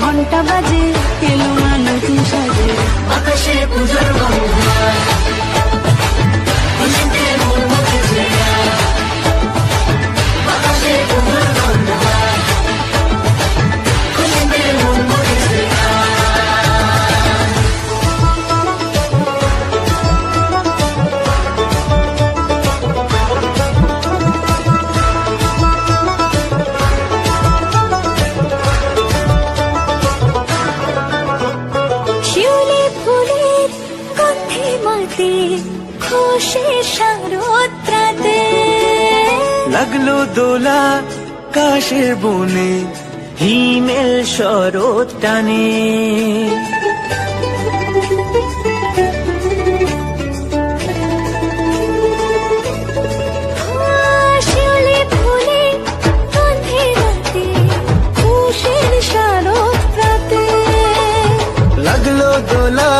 ঘণ্টা বাজে এলো সাজে আকাশে পুজোর বন্ধন মাতে খুশি শারদ্রাতে লাগল দোলা কাশের বনে হিমেল শরৎ টানে। লাগল দোলা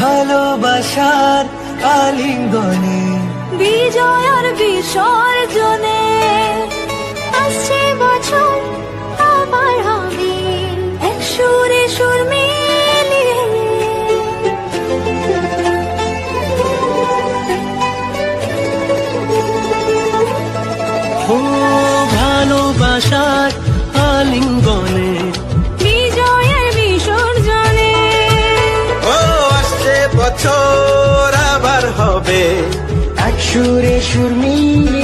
ভালোবাসার আলিঙ্গনে বিজয় আর বিসর্জনে আসছে বছর আবার হবে। এক সুরে সুর মিলিয়ে। ভালোবাসার আলিঙ্গনে সুরে সুর মিলিয়ে